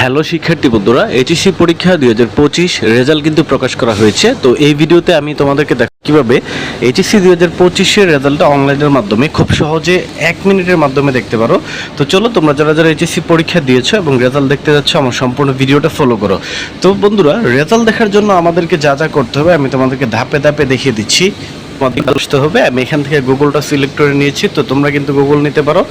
Hello শিক্ষার্থী বন্ধুরা HSC পরীক্ষা দুই হাজার পঁচিশ রেজাল্ট কিন্তু প্রকাশ করা হয়েছে। তো এই ভিডিওতে আমি তোমাদেরকে দেখ কীভাবে এইচএসসি দুই হাজার পঁচিশের রেজাল্টটা অনলাইনের মাধ্যমে খুব সহজে এক মিনিটের মাধ্যমে দেখতে পারো। তো চলো, তোমরা যারা যারা এইচএসসি পরীক্ষা দিয়েছ এবং রেজাল্ট দেখতে যাচ্ছ, আমার সম্পূর্ণ ভিডিওটা ফলো করো। তো বন্ধুরা, রেজাল্ট দেখার জন্য আমাদেরকে যা যা করতে হবে আমি তোমাদেরকে ধাপে ধাপে দেখিয়ে দিচ্ছি। তোমাদের বুঝতে হবে। আমি এখান থেকে গুগলটা সিলেক্ট করে নিয়েছি, তো তোমরা কিন্তু গুগল নিতে পারো।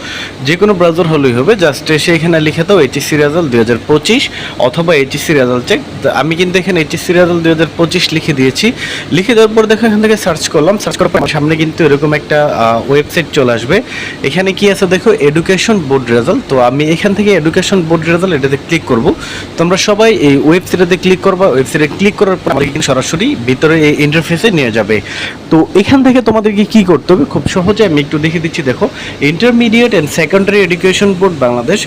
যে কোনো ব্রাউজার হলেই হবে জাস্ট এসে এখানে লিখে দাও এইচএসসি রেজাল্ট দুই হাজার পঁচিশ অথবা এইচএসসি রেজাল্ট চেক আমি কিন্তু এখানে এইচএসসি রেজাল্ট দুই হাজার পঁচিশ লিখে দিয়েছি। লিখে দেওয়ার পর দেখো এখান থেকে সার্চ করলাম। সার্চ করার পর সামনে কিন্তু এরকম একটা ওয়েবসাইট চলে আসবে। এখানে কি আছে দেখো? এডুকেশন বোর্ড রেজাল্ট তো আমি এখান থেকে এডুকেশন বোর্ড রেজাল্ট এটাতে ক্লিক করব। তোমরা সবাই এই ওয়েবসাইটে ক্লিক করবা। ওয়েবসাইটে ক্লিক করার পর সরাসরি ভিতরে এই ইন্টারফেসে নিয়ে যাবে। তো এখান থেকে তোমাদেরকে কি করতে হবে? খুব সহজে আমি একটু দেখে দিচ্ছি, দেখো। Intermediate and secondary education board Bangladesh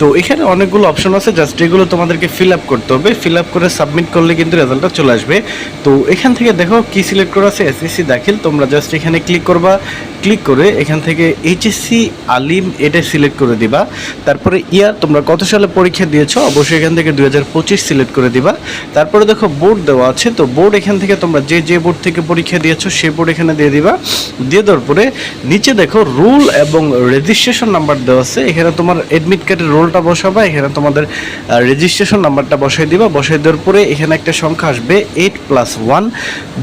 তো এখানে অনেকগুলো অপশন আছে জাস্ট এগুলো তোমাদেরকে ফিল আপ করতে হবে। ফিল আপ করে সাবমিট করলে কিন্তু রেজাল্টটা চলে আসবে। তো এখান থেকে দেখো কি সিলেক্ট করা আছে? এসএসসি দাখিল। তোমরা জাস্ট এখানে ক্লিক করবা। ক্লিক করে এখান থেকে এইচএসসি আলিম এটা সিলেক্ট করে দিবা। তারপরে ইয়ার তোমরা কত সালে পরীক্ষা দিয়েছ? অবশ্যই এখান থেকে দুই হাজার পঁচিশ সিলেক্ট করে দিবা। তারপরে দেখো বোর্ড দেওয়া আছে। তো বোর্ড এখান থেকে তোমরা যে যে বোর্ড থেকে পরীক্ষা দিয়েছ সেই বোর্ড এখানে দিয়ে দিবা। দিয়ে দেওয়ার পরে নিচে দেখো রুল এবং রেজিস্ট্রেশন নাম্বার দেওয়া আছে। এখানে তোমার এডমিট কার্ডের রোলটা বসাবা। এখানে তোমাদের রেজিস্ট্রেশন নাম্বারটা বসাই দিবা। বসাই দেওয়ার পরে এখানে একটা সংখ্যা আসবে এইট প্লাস ওয়ান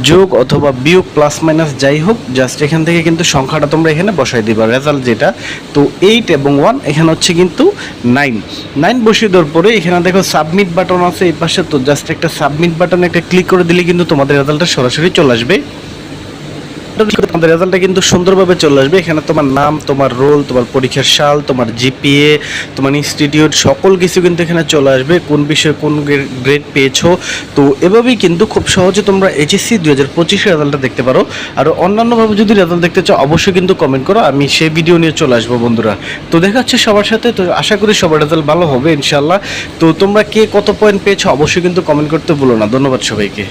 যোগ অথবা বিয়োগ প্লাস মাইনাস যাই হোক জাস্ট এখান থেকে কিন্তু সংখ্যাটা তোমরা এখানে বসাই দিবা রেজাল্ট যেটা। তো এইট এবং ওয়ান এখানে হচ্ছে কিন্তু নাইন নাইন বসিয়ে দেওয়ার পরে এখানে দেখো সাবমিট বাটন আছে এই পাশে। তো জাস্ট একটা সাবমিট বাটনে একটা ক্লিক করে দিলে কিন্তু তোমাদের রেজাল্টটা সরাসরি চলে আসবে। তোমাদের রেজাল্টটা কিন্তু সুন্দরভাবে চলে আসবে। এখানে তোমার নাম, তোমার রোল তোমার পরীক্ষার সাল, তোমার জিপিএ তোমার ইনস্টিটিউট সকল কিছু কিন্তু এখানে চলে আসবে। কোন বিষয়ে কোন গ্রেড পেয়েছ? তো এভাবেই কিন্তু খুব সহজে তোমরা এইচএসসি দুই হাজার পঁচিশের রেজাল্টটা দেখতে পারো। আর অন্যান্যভাবে যদি রেজাল্ট দেখতে চাও, অবশ্যই কিন্তু কমেন্ট করো। আমি সেই ভিডিও নিয়ে চলে আসব, বন্ধুরা। তো দেখা যাচ্ছে সবার সাথে। তো আশা করি সবার রেজাল্ট ভালো হবে ইনশাল্লাহ তো তোমরা কে কত পয়েন্ট পেয়েছ, অবশ্যই কিন্তু কমেন্ট করতে ভুলো না। ধন্যবাদ সবাইকে।